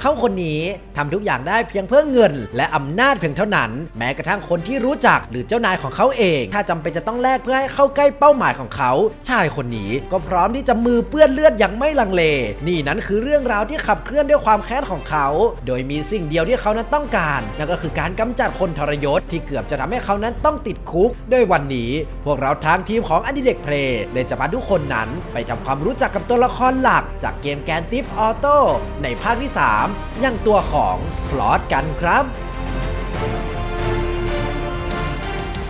เขาคนนี้ทำทุกอย่างได้เพียงเพื่อเงิน และอำนาจเพียงเท่านั้น แม้กระทั่งคนที่รู้จักหรือเจ้านายของเขาเอง ถ้าจำเป็นจะต้องแลกเพื่อให้เข้าใกล้เป้าหมายของเขาชายคนนี้ก็พร้อมที่จะมือเปื้อนเลือดอย่างไม่ลังเล นี่นั้นคือเรื่องราวที่ขับเคลื่อนด้วยความแค้นของเขา โดยมีสิ่งเดียวที่เขานั้นต้องการนั่นก็คือการกำจัดคนทรยศที่เกือบจะทำให้เขานั้นต้องติดคุกด้วยวันนี้พวกเราทางทีมของอดิเด็กเพลย์เลยจะพาทุกคนนั้น ไปทำความรู้จักกับตัวละครหลัก จากเกมแกนติฟออโต้ในภาคที่ 3อย่างตัวของคลอสกันครับ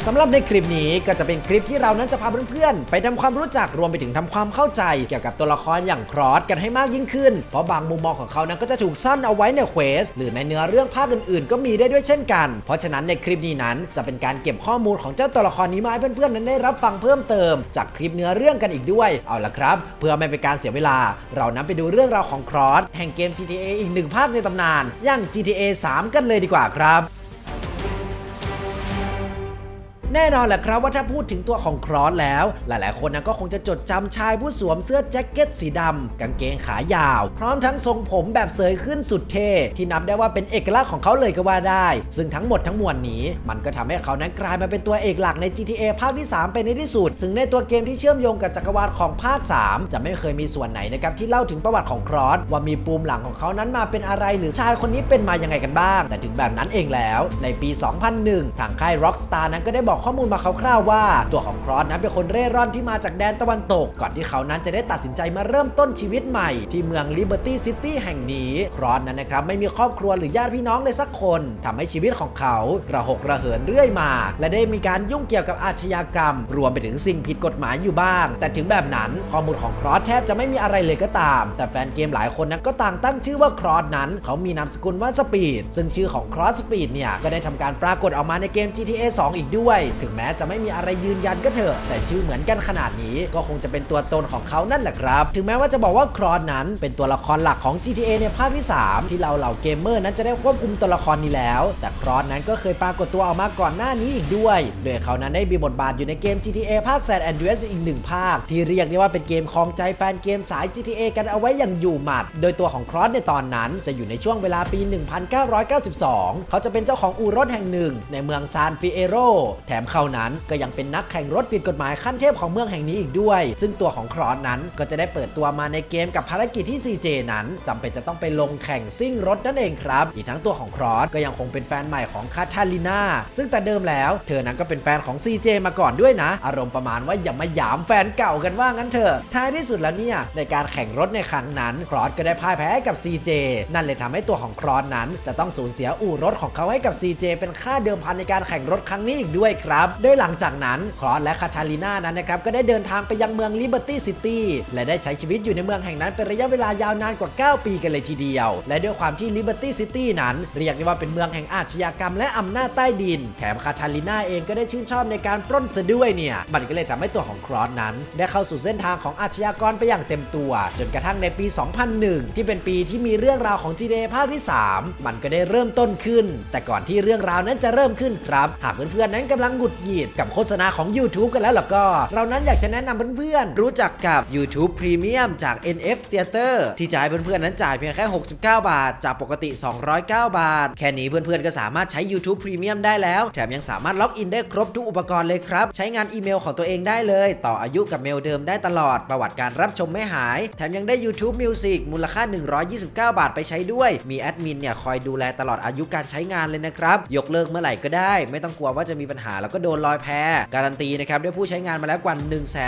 สำหรับในคลิปนี้ก็จะเป็นคลิปที่เรานั้นจะพาเพื่อนๆไปทำความรู้จักรวมไปถึงทำความเข้าใจเกี่ยวกับตัวละครอย่างครอสกันให้มากยิ่งขึ้น เพราะบางมุมมองของเขานั้นก็จะถูกซ่อนเอาไว้ในเควสหรือในเนื้อเรื่องภาคอื่นๆ ก็มีได้ด้วยเช่นกัน เพราะฉะนั้นในคลิปนี้นั้นจะเป็นการเก็บข้อมูลของเจ้าตัวละครนี้มาให้เพื่อนๆนั้นได้รับฟังเพิ่มเติม จากคลิปเนื้อเรื่องกันอีกด้วยเอาละครับ เพื่อไม่เป็นการเสียเวลา เรานั้นไปดูเรื่องราวของครอสแห่งเกม GTA อีกหนึ่งภาคในตำนานอย่าง GTA 3 กันเลยดีกว่าครับ แน่นอนแหละครับว่าถ้าพูดถึงตัวของครอสแล้ว หลายๆ คนนะก็คงจะจดจำชายผู้สวมเสื้อแจ็คเก็ตสีดำกางเกงขายาว พร้อมทั้งทรงผมแบบเสยขึ้นสุดเท่ที่นับได้ว่าเป็นเอกลักษณ์ของเขาเลยก็ว่าได้ ซึ่งทั้งหมดทั้งมวลนี้ มันก็ทำให้เขานั้นกลายมาเป็นตัวเอกหลักใน GTA ภาคที่ 3 เป็นในที่สุด ซึ่งในตัวเกมที่เชื่อมโยงกับจักรวาลของภาค 3 จะไม่เคยมีส่วนไหนนะครับที่เล่าถึงประวัติของครอสว่ามีปูมหลังของเขานั้นมาเป็นอะไรหรือชายคนนี้เป็นมายังไงกันบ้าง แต่ถึงแบบนั้นเองแล้ว ในปี 2001 ทางค่าย Rockstar นั้นก็ได้บอกข้อมูลมาคร่าวๆว่า ตัวของครอสนั้นเป็นคนเร่ร่อนที่มาจากแดนตะวันตก ก่อนที่เขานั้นจะได้ตัดสินใจมาเริ่มต้นชีวิตใหม่ ที่เมือง Liberty City แห่งนี้ครอสนั้นนะครับไม่มีครอบครัวหรือญาติพี่น้องเลยสักคนทำให้ชีวิตของเขาระหกระเหินเรื่อยมา และได้มีการยุ่งเกี่ยวกับอาชญากรรม รวมไปถึงสิ่งผิดกฎหมายอยู่บ้าง แต่ถึงแบบนั้นข้อมูลของครอสแทบจะไม่มีอะไรเลยก็ตาม แต่แฟนเกมหลายคนนั้นก็ต่างตั้งชื่อว่าครอสนั้น เขามีนามสกุลว่าสปีดซึ่งชื่อของครอสสปีดเนี่ยก็ได้ทำการปรากฏออกมาในเกม GTA 2 อีกด้วยถึงแม้จะไม่มีอะไรยืนยันก็เถอะ แต่ชื่อเหมือนกันขนาดนี้ ก็คงจะเป็นตัวตนของเขานั่นแหละครับ ถึงแม้ว่าจะบอกว่าครอสนั้นเป็นตัวละครหลักของ GTA ในภาคที่ 3 ที่เราเหล่าเกมเมอร์นั้นจะได้ควบคุมตัวละครนี้แล้ว แต่ครอสนั้นก็เคยปรากฏตัวออกมาก่อนหน้านี้อีกด้วย โดยเขานั้นได้มีบทบาทอยู่ในเกม GTA ภาค San Andreas อีกหนึ่งภาค ที่เรียกได้ว่าเป็นเกมครองใจแฟนเกมสาย GTA กันเอาไว้อย่างอยู่หมัด โดยตัวของครอสในตอนนั้นจะอยู่ในช่วงเวลาปี 1992 เขาจะเป็นเจ้าของอู่รถแห่งหนึ่ง ในเมืองซานฟิเอโรแถมเขานั้น ก็ยังเป็นนักแข่งรถผิดกฎหมายขั้นเทพของเมืองแห่งนี้อีกด้วย ซึ่งตัวของครอสนั้นก็จะได้เปิดตัวมาในเกมกับภารกิจที่ CJ นั้นจำเป็นจะต้องไปลงแข่งซิ่งรถนั่นเองครับ อีกทั้งตัวของครอสก็ยังคงเป็นแฟนใหม่ของคาทาลิน่าซึ่งแต่เดิมแล้วเธอนั้นก็เป็นแฟนของ CJ มาก่อนด้วยนะ อารมณ์ประมาณว่าอย่ามาหยามแฟนเก่ากันว่างั้นเถอะท้ายที่สุดแล้วเนี่ยในการแข่งรถในครั้งนั้นครอสก็ได้พ่ายแพ้กับ CJ นั่นเลยทำให้ตัวของครอสนั้น จะต้องสูญเสียอู่รถของเขาให้กับ CJ เป็นค่าเดิมพันในการแข่งรถครั้งนี้อีกด้วยครับโดยหลังจากนั้นครอสและคาทาลิน่านั้นนะครับก็ได้เดินทางไปยังเมือง Liberty City และได้ใช้ชีวิตอยู่ในเมืองแห่งนั้นเป็นระยะเวลายาวนานกว่า 9 ปีกันเลยทีเดียว และด้วยความที่ Liberty City นั้น เรียกได้ว่าเป็นเมืองแห่งอาชญากรรมและอำนาจใต้ดิน แถมคาทาลิน่าเองก็ได้ชื่นชอบในการปล้นซะด้วยเนี่ย มันก็เลยทำให้ตัวของครอสนั้น ได้เข้าสู่เส้นทางของอาชญากรไปอย่างเต็มตัว จนกระทั่งในปี 2001 ที่เป็นปีที่มีเรื่องราวของ GTA ภาคที่ 3 มันก็ได้เริ่มต้นขึ้น แต่ก่อนที่เรื่องราวนั้นจะเริ่มขึ้นครับ หากเพื่อนๆนั้นกำลังหงุดหงิดกับโฆษณาของ YouTube กันแล้วล่ะก็ เรานั้นอยากจะแนะนำเพื่อนๆ รู้จักกับ YouTube Premium จาก NF Theater ที่จะให้เพื่อนๆนั้นจ่ายเพียงแค่ 69 บาท จากปกติ 209 บาท แค่นี้เพื่อนๆก็สามารถใช้ YouTube Premium ได้แล้ว แถมยังสามารถล็อกอินได้ครบทุกอุปกรณ์เลยครับ ใช้งานอีเมลของตัวเองได้เลย ต่ออายุกับเมลเดิมได้ตลอดประวัติการรับชมไม่หาย แถมยังได้ YouTube Music มูลค่า 129 บาทไปใช้ด้วย มีแอดมินเนี่ยคอยดูแลตลอดอายุการใช้งานเลยนะครับยกเลิกเมื่อไหร่ก็ได้ ไม่ต้องกลัวว่าจะมีปัญหาแล้วก็โดนลอยแพการันตีนะครับด้วยผู้ใช้งานมาแล้วกว่า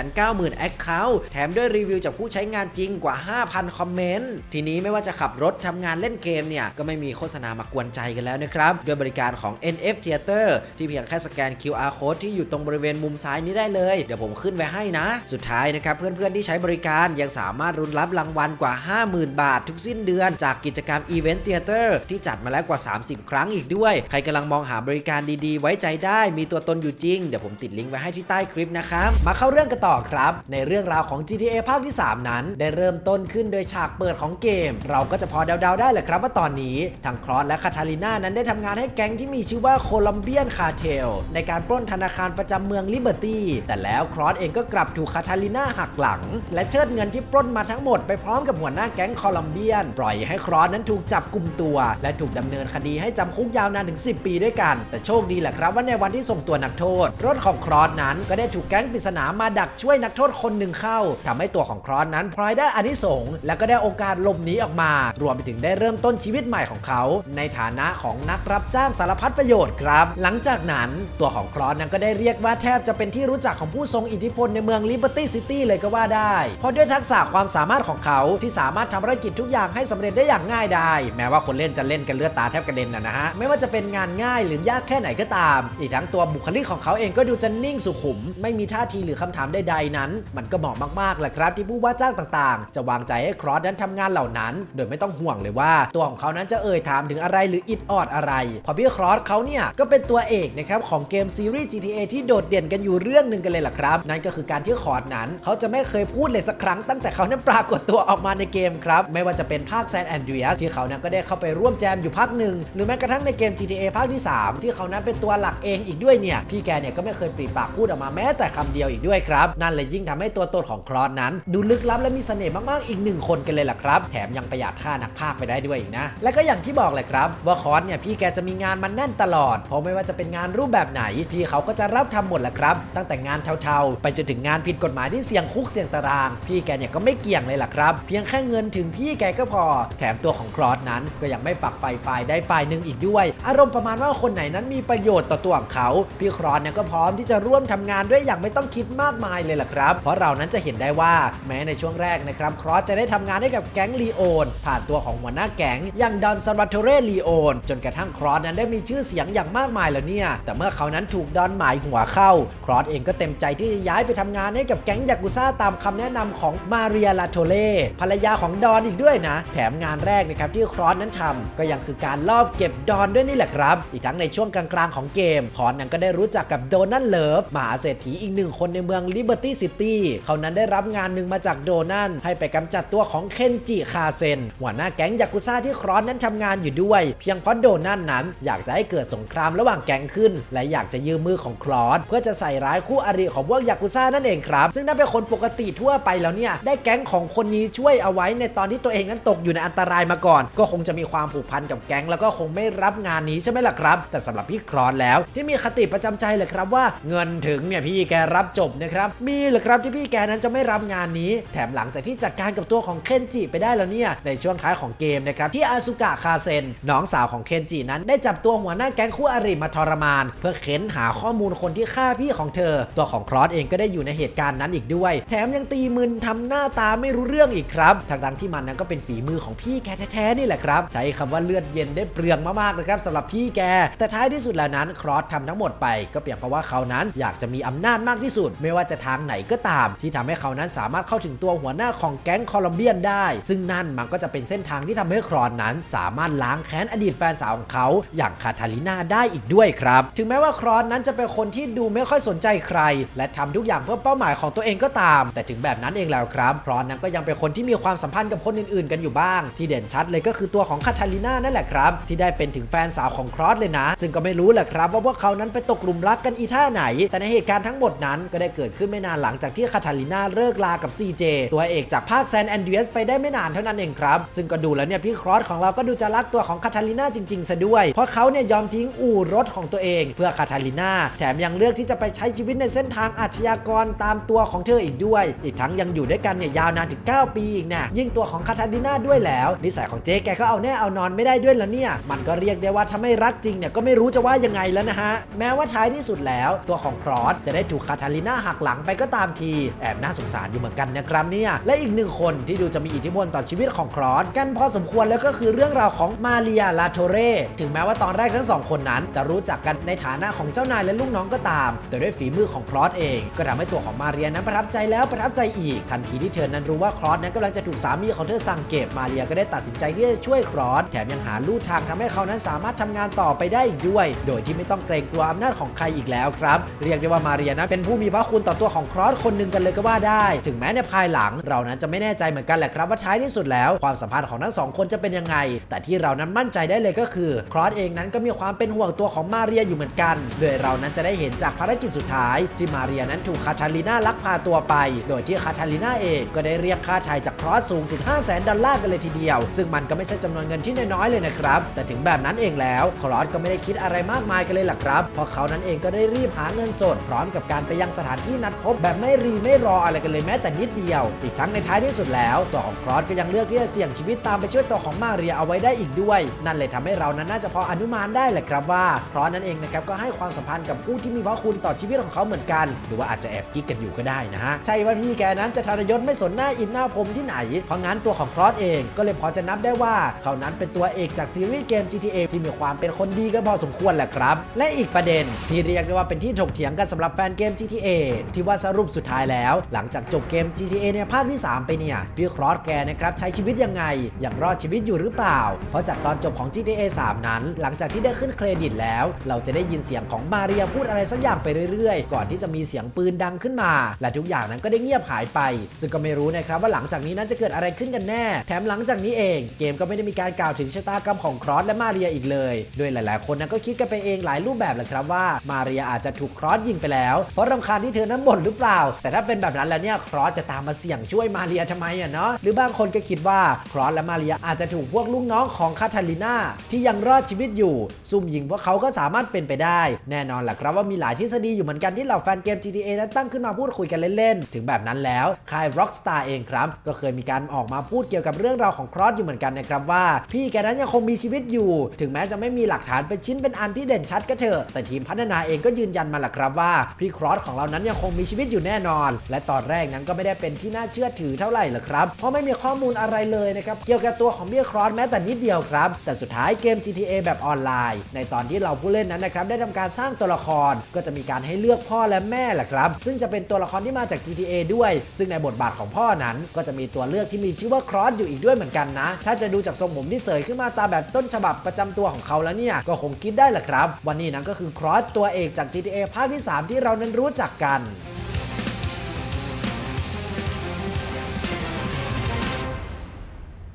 190,000 Account แถมด้วยรีวิวจากผู้ใช้งานจริงกว่า 5,000 คอมเมนต์ ทีนี้ไม่ว่าจะขับรถทำงานเล่นเกมเนี่ย ก็ไม่มีโฆษณามากวนใจกันแล้วนะครับ ด้วยบริการของ NF Theater ที่เพียงแค่สแกน QR code ที่อยู่ตรงบริเวณมุมซ้ายนี้ได้เลย เดี๋ยวผมขึ้นไว้ให้นะ สุดท้ายนะครับ เพื่อนๆที่ใช้บริการยังสามารถรุนรับรางวัลกว่า 50,000 บาท ทุกสิ้นเดือน จากกิจกรรม Event Theater ที่จัดมาแล้วกว่า 30 ครั้งอีกด้วย ใครกำลังมองหาบริการดีๆ ไว้ใจได้มีตัวตนนอยู่จริง เดี๋ยวผมติดลิงก์ไว้ให้ที่ใต้คลิปนะครับ มาเข้าเรื่องกันต่อครับ ในเรื่องราวของ GTA ภาคที่ 3 นั้น ได้เริ่มต้นขึ้นโดยฉากเปิดของเกม เราก็จะพอเดาๆได้แหละครับว่าตอนนี้ทางครอสและคาทาลิน่านั้นได้ทำงานให้แก๊งที่มีชื่อว่าโคลัมเบียนคาเทลในการปล้นธนาคารประจำเมืองลิเบอร์ตี้แต่แล้วครอสเองก็กลับถูกคาทาลิน่าหักหลัง และเชิดเงินที่ปล้นมาทั้งหมดไปพร้อมกับหัวหน้าแก๊งโคลัมเบียน ปล่อยให้ครอสนั้นถูกจับกลุ่มตัว และถูกดำเนินคดีให้จำคุกยาวนานถึง 10 ปีด้วยกัน แต่โชคดีแหละครับว่าในวันที่ส่งตัวนักโทษ รถของครอสนั้นก็ได้ถูกแก๊งปริศนามาดักช่วยนักโทษคนหนึ่งเข้าทำให้ตัวของครอสนั้นพลอยได้อานิสงส์และก็ได้โอกาสหลบหนีออกมา รวมไปถึงได้เริ่มต้นชีวิตใหม่ของเขา ในฐานะของนักรับจ้างสารพัดประโยชน์ครับ หลังจากนั้นตัวของครอสนั้นก็ได้เรียกว่าแทบจะเป็นที่รู้จักของผู้ทรงอิทธิพลในเมืองลิเบอร์ตี้ซิตี้เลยก็ว่าได้ เพราะด้วยทักษะความสามารถของเขาที่สามารถทำภารกิจทุกอย่างให้สำเร็จได้อย่างง่ายดายแม้ว่าคนเล่นจะเล่นกันเลือดตาแทบกระเด็นนะนะฮะไม่ว่าจะเป็นงานง่ายหรือยากแค่ไหนก็ตาม อีกทั้งตัวบุคคลิกของเขาเองก็ดูจะนิ่งสุขุม ไม่มีท่าทีหรือคำถามใดๆนั้น มันก็เหมาะมากๆแหละครับที่ผู้ว่าจ้างต่างๆ จะวางใจให้ครอสนั้นทำงานเหล่านั้น โดยไม่ต้องห่วงเลยว่า ตัวของเขานั้นจะเอ่ยถามถึงอะไรหรืออิดออดอะไรเพราะพี่ครอสเขาเนี่ยก็เป็นตัวเอกนะครับของเกมซีรีส์ GTA ที่โดดเด่นกันอยู่เรื่องหนึ่งกันเลยล่ะครับ นั่นก็คือการที่ครอสนั้น เขาจะไม่เคยพูดเลยสักครั้งตั้งแต่เขานั้นปรากฏตัวออกมาในเกมครับ ไม่ว่าจะเป็นภาคแซนแอนเดรียสที่เขานั้นก็ได้เข้าไปร่วมแจมอยู่ภาคหนึ่งหรือแม้กระทั่งในเกม GTA ภาคที่ 3 ที่เขานั้นเป็นตัวหลักเองอีกด้วยเนี่ยพี่แกเนี่ยก็ไม่เคยปรีปากพูดออกมาแม้แต่คำเดียวอีกด้วยครับ นั่นเลยยิ่งทำให้ตัวตนของครอสนั้น ดูลึกลับและมีเสน่ห์มากๆอีกหนึ่งคนกันเลยล่ะครับ แถมยังประหยัดค่านักพากย์ไปได้ด้วยอีกนะ และก็อย่างที่บอกเลยครับ ว่าครอสเนี่ยพี่แกจะมีงานมันแน่นตลอด เพราะไม่ว่าจะเป็นงานรูปแบบไหน พี่เขาก็จะรับทำหมดแหละครับ ตั้งแต่งานเทาๆ ไปจนถึงงานผิดกฎหมายที่เสี่ยงคุกเสี่ยงตาราง พี่แกเนี่ยก็ไม่เกี่ยงเลยล่ะครับ เพียงแค่เงินถึงพี่แกก็พอ แถมตัวของครอสนั้นก็ยังไม่ฝักใฝ่ฝ่ายได้ฝ่ายหนึ่งอีกด้วย อารมณ์ประมาณว่าคนไหนนั้นมีประโยชน์ต่อตัวของเขาพี่ครอสเนี่ยก็พร้อมที่จะร่วมทำงานด้วยอย่างไม่ต้องคิดมากมายเลยล่ะครับ เพราะเรานั้นจะเห็นได้ว่าแม้ในช่วงแรกนะครับครอสจะได้ทำงานให้กับแก๊งลีโอนผ่านตัวของหัวหน้าแก๊งอย่างดอนซาร์โทเรลีโอนจนกระทั่งครอสนั้นได้มีชื่อเสียงอย่างมากมายแล้วเนี่ย แต่เมื่อเขานั้นถูกดอนหมายหัวเข้า ครอสเองก็เต็มใจที่จะย้ายไปทำงานให้กับแก๊งยากุซ่าตามคำแนะนำของมาเรียลาโทเล่ภรรยาของดอนอีกด้วยนะ แถมงานแรกนะครับที่ครอสนั้นทำก็ยังคือการลอบเก็บดอนด้วยนี่แหละครับ อีกทั้งในช่วงกลางๆของเกมครอสนั้นก็ได้รู้จักกับโดนันเลิฟมหาเศรษฐีอีกหนึ่งคนในเมืองลิเบอร์ตี้ซิตี้เขานั้นได้รับงานหนึ่งมาจากโดนันให้ไปกำจัดตัวของเคนจิคาเซนหัวหน้าแก๊งยากุซ่าที่ครอสนั้นทำงานอยู่ด้วย เพียงเพราะโดนันนั้น อยากจะให้เกิดสงครามระหว่างแก๊งขึ้น และอยากจะยืมมือของครอสเพื่อจะใส่ร้ายคู่อริของพวกยากุซ่านั่นเองครับ ซึ่งถ้าเป็นคนปกติทั่วไปแล้วเนี่ยได้แก๊งของคนนี้ช่วยเอาไว้ในตอนที่ตัวเองนั้นตกอยู่ในอันตรายมาก่อน ก็คงจะมีความผูกพันกับแก๊งแล้วก็คงไม่รับงานนี้ใช่ไหมล่ะครับ แต่สำหรับพี่ครอสแล้วที่มีคติประจำใจเลยครับว่าเงินถึงเนี่ยพี่แกรับจบนะครับ มีเหรือครับที่พี่แกนั้นจะไม่รับงานนี้ แถมหลังจากที่จัดการกับตัวของเคนจิไปได้แล้วเนี่ย ในช่วงท้ายของเกมนะครับ ที่อาซุกะคาเซนน้องสาวของเคนจินั้น ได้จับตัวหัวหน้าแก๊งคู่อริมาทรมาน เพื่อเค้นหาข้อมูลคนที่ฆ่าพี่ของเธอ ตัวของครอสเองก็ได้อยู่ในเหตุการณ์นั้นอีกด้วย แถมยังตีมึนทำหน้าตาไม่รู้เรื่องอีกครับทางดังที่มันนั้นก็เป็นฝีมือของพี่แกแท้ๆนี่แหละครับใช้คำว่าเลือดเย็นได้เปลืองมากๆนะครับสำหรับพี่แกแต่ท้ายที่สุดแล้วนั้นครอสทำทั้งหมดไปก็เพียงเพราะว่าเขานั้นอยากจะมีอำนาจมากที่สุด ไม่ว่าจะทางไหนก็ตาม ที่ทำให้เขานั้นสามารถเข้าถึงตัวหัวหน้าของแก๊งโคลอมเบียนได้ ซึ่งนั่นมันก็จะเป็นเส้นทางที่ทำให้ครอนนั้น สามารถล้างแค้นอดีตแฟนสาวของเขาอย่างคาทาลิน่าได้อีกด้วยครับ ถึงแม้ว่าครอนนั้นจะเป็นคนที่ดูไม่ค่อยสนใจใคร และทำทุกอย่างเพื่อเป้าหมายของตัวเองก็ตาม แต่ถึงแบบนั้นเองแล้วครับครอนนั้นก็ยังเป็นคนที่มีความสัมพันธ์กับคนอื่นๆ กันอยู่บ้าง ที่เด่นชัดเลยก็คือตัวของคาทาลิน่านั่นแหละครับ ที่ได้เป็นถึงแฟนสาวของครอสเลยนะ ซึ่งก็ไม่รู้แหละครับว่าพวกเขานั้นไปตกหลุมรักกันอีท่าไหน แต่ในเหตุการณ์ทั้งหมดนั้นก็ได้เกิดขึ้นไม่นานหลังจากที่คาทาลิน่าเลิกลากับ CJ ตัวเอกจากภาคแซนแอนเดรียสไปได้ไม่นานเท่านั้นเองครับ ซึ่งก็ดูแล้วเนี่ยพี่ครอสของเราก็ดูจะรักตัวของคาทาลิน่าจริงๆซะด้วย เพราะเขาเนี่ยยอมทิ้งอู่รถของตัวเอง เพื่อคาทาลิน่าแถมยังเลือกที่จะไปใช้ชีวิตในเส้นทางอาชญากรตามตัวของเธออีกด้วย อีกทั้งยังอยู่ด้วยกันเนี่ยยาวนานถึง 9 ปีอีกนะยิ่งตัวของคาทาลิน่าด้วยแล้ว นิสัยของเจ๊แกก็เอาแน่เอานอนไม่ได้ด้วยแล้วเนี่ย มันก็เรียกได้ว่าถ้าไม่รักจริงเนี่ยก็ไม่รู้จะว่ายังไงแล้วนะฮะแม้ว่าาท้ายที่สุดแล้ว ตัวของครอสจะได้ถูกคาทาลิน่าหักหลังไปก็ตามที แอบน่าสงสารอยู่เหมือนกันนะครับเนี่ย และอีกหนึ่งคนที่ดูจะมีอิทธิพลต่อชีวิตของครอสกันพอสมควรแล้วก็คือเรื่องราวของมาเรียลาโทเรถึงแม้ว่าตอนแรกทั้งสองคนนั้น จะรู้จักกันในฐานะของเจ้านายและลูกน้องก็ตาม แต่ด้วยฝีมือของครอสเอง ก็ทำให้ตัวของมาเรียนั้นประทับใจแล้วประทับใจอีก ทันทีที่เธอนั้นรู้ว่าครอสนั้นกำลังจะถูกสามีของเธอสั่งเก็บมาเรียก็ได้ตัดสินใจที่จะช่วยครอสแถมยังหาลู่ทางทำให้เขานั้นสามารถทำงานต่อไปได้อีกด้วย โดยที่ไม่ต้องเกรงกลัวอำนาจติของใครอีกแล้วครับ เรียกได้ว่ามาเรียนั้นเป็นผู้มีพระคุณต่อตัวของครอสคนหนึ่งกันเลยก็ว่าได้ ถึงแม้ในภายหลัง เรานั้นจะไม่แน่ใจเหมือนกันแหละครับว่าท้ายที่สุดแล้วความสัมพันธ์ของทั้งสองคนจะเป็นยังไง แต่ที่เรานั้นมั่นใจได้เลยก็คือครอสเองนั้นก็มีความเป็นห่วงตัวของมาเรียอยู่เหมือนกัน โดยเรานั้นจะได้เห็นจากภารกิจสุดท้าย ที่มาเรียนั้นถูกคาทาลีนาลักพาตัวไป โดยที่คาทาลีนาเองก็ได้เรียกค่าไถ่จากครอสสูงถึง 5 0 0แสนดอลลาร์กันเลยทีเดียว ซึ่งมันก็ไม่ใช่จำนวนเงินที่น้อยๆเลยนะครับ แต่ถึงแบบนั้นเองแล้วครอสก็ไม่ได้คิดอะไรมากมายกันเลยล่ะครับเพราะเขาานั้นเองก็ได้รีบหาเงินสด พร้อมกับการไปยังสถานที่นัดพบแบบไม่รีไม่รออะไรกันเลยแม้แต่นิดเดียว อีกทั้งในท้ายที่สุดแล้วตัวของครอสก็ยังเลือกที่จะเสี่ยงชีวิตตามไปช่วยตัวของมาเรียเอาไว้ได้อีกด้วย นั่นเลยทำให้เรานั้นน่าจะพออนุมานได้แหละครับว่าครอสนั้นเองนะครับก็ให้ความสัมพันธ์กับผู้ที่มีพระคุณต่อชีวิตของเขาเหมือนกัน หรือว่าอาจจะแอบกิ๊กกันอยู่ก็ได้นะฮะใช่ว่าพี่แกนั้นจะทรยศไม่สนหน้าอินหน้าผมที่ไหน เพราะงั้นตัวของครอสเองก็เลยพอจะนับได้ว่าเขานั้นเป็นตัวเอกจากซีรีส์เกม GTA ที่มีความเป็นคนดีกันพอสมควรแหละครับ และอีกประเด็นที่เรียกได้ว่าเป็นที่ถกเถียงกันสำหรับแฟนเกม GTA ที่ว่าสรุปสุดท้ายแล้ว หลังจากจบเกม GTA ในภาคที่ 3 ไปเนี่ยพี่ครอสแกนะครับใช้ชีวิตยังไงยังรอดชีวิตอยู่หรือเปล่า เพราะจากตอนจบของ GTA 3 นั้น หลังจากที่ได้ขึ้นเครดิตแล้ว เราจะได้ยินเสียงของมาเรียพูดอะไรสักอย่างไปเรื่อยๆ ก่อนที่จะมีเสียงปืนดังขึ้นมา และทุกอย่างนั้นก็ได้เงียบหายไป ซึ่งก็ไม่รู้นะครับว่าหลังจากนี้นั้นจะเกิดอะไรขึ้นกันแน่ แถมหลังจากนี้เอง เกมก็ไม่ได้มีการกล่าวถึงชะตากรรมของครอสและมาเรียอีกเลย โดยหลาย ๆ คนนั้นก็คิดกันไปเองหลายรูปแบบแหละครับว่ามาเรียอาจจะถูกครอสยิงไปแล้ว เพราะรำคาญที่เธอนั้นบ่นหรือเปล่า แต่ถ้าเป็นแบบนั้นแล้วเนี่ยครอสจะตามมาเสี่ยงช่วยมาเรียทำไมอะเนาะหรือบางคนก็คิดว่าครอสและมาเรียอาจจะถูกพวกลูกน้องของคาทาลิน่าที่ยังรอดชีวิตอยู่ซุ่มยิงพวกเขาก็สามารถเป็นไปได้ แน่นอนแหละครับว่ามีหลายทฤษฎีอยู่เหมือนกันที่เหล่าแฟนเกม GTA นั้นตั้งขึ้นมาพูดคุยกันเล่นๆถึงแบบนั้นแล้วค่าย Rockstar เองครับ ก็เคยมีการออกมาพูดเกี่ยวกับเรื่องราวของครอสอยู่เหมือนกันนะครับว่า พี่แกนั้นยังคงมีชีวิตอยู่ ถึงแม้จะไม่มีหลักฐานเป็นชิ้นเป็นอันที่เด่นชัดก็เถอะแต่ทีมพัฒนาเองก็ยืนยันมาแหละครับว่าพี่ครอสของเรานั้นยังคงมีชีวิตอยู่แน่นอน และตอนแรกนั้นก็ไม่ได้เป็นที่น่าเชื่อถือเท่าไหร่หรอกครับ เพราะไม่มีข้อมูลอะไรเลยนะครับเกี่ยวกับตัวของพี่ครอสแม้แต่นิดเดียวครับ แต่สุดท้ายเกม GTA แบบออนไลน์ ในตอนที่เราผู้เล่นนั้นนะครับได้ทำการสร้างตัวละครก็จะมีการให้เลือกพ่อและแม่แหละครับ ซึ่งจะเป็นตัวละครที่มาจาก GTA ด้วย ซึ่งในบทบาทของพ่อนั้น ก็จะมีตัวเลือกที่มีชื่อว่าครอสอยู่อีกด้วยเหมือนกันนะ ถ้าจะดูจากทรงผมที่เสยขึ้นมาตามแบบต้นฉบับประจำตัวของเขาแล้วเนี่ยก็คงคิดได้แหละครับวันนี้นั้นก็คือครอสตัวเอกจาก GTA ภาคที่ 3 ที่เรานั้นรู้จักกัน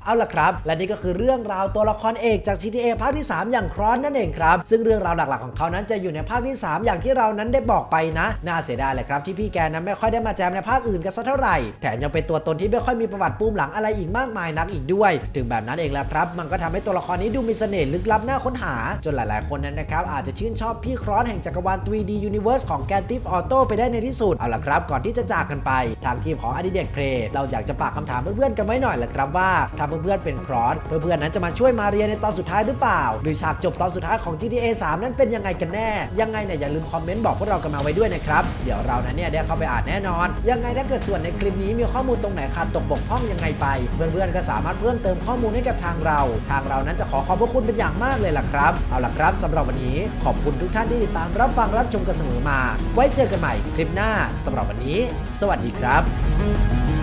เอาล่ะครับ และนี่ก็คือเรื่องราวตัวละครเอกจาก GTA ภาคที่ 3 อย่างครอนนั่นเองครับซึ่งเรื่องราวหลักๆของเขานั้นจะอยู่ในภาคที่ 3 อย่างที่เรานั้นได้บอกไปนะน่าเสียดายเลยครับที่พี่แกนั้นไม่ค่อยได้มาแจมในภาคอื่นกันสักเท่าไหร่แถมยังเป็นตัวตนที่ไม่ค่อยมีประวัติปูมหลังอะไรอีกมากมายนักอีกด้วย ถึงแบบนั้นเองแหละครับมันก็ทำให้ตัวละครนี้ดูมีเสน่ห์ลึกลับน่าค้นหา จนหลาย ๆ คนนั้นนะครับอาจจะชื่นชอบพี่ครอนแห่งจักรวาล 3D Universe ของ g a n t i f Auto ไปได้ในที่สุดเอาล่ะครับ ก่อนที่จะจากกันไป ทางทีมของอดิเดกเพลเราอยากจะฝากคำถามเพื่อนๆกันไว้หน่อยแหละครับว่าถ้าเพื่อนๆเป็นครอนเพื่อนๆนั้นจะมาช่วยมาเรียในตอนสุดท้ายหรือเปล่า หรือฉากจบตอนสุดท้ายของ GTA 3 นั้นเป็นยังไงกันแน่ ยังไงเนี่ยอย่าลืมคอมเมนต์บอกพวกเรากันมาไว้ด้วยนะครับ เดี๋ยวเรานั้นเนี่ยได้เข้าไปอ่านแน่นอน ยังไงถ้าเกิดส่วนในคลิปนี้มีข้อมูลตรงไหนขาดตกบกพร่องยังไงไป เพื่อนๆก็สามารถเพิ่มเติมข้อมูลให้กับทางเรา ทางเรานั้นจะขอขอบพระคุณเป็นอย่างมากเลยล่ะครับ เอาล่ะครับสำหรับวันนี้ขอบคุณทุกท่านที่ติดตามรับฟังรับชมกันเสมอมา ไว้เจอกันใหม่คลิปหน้าสำหรับวันนี้ สวัสดีครับ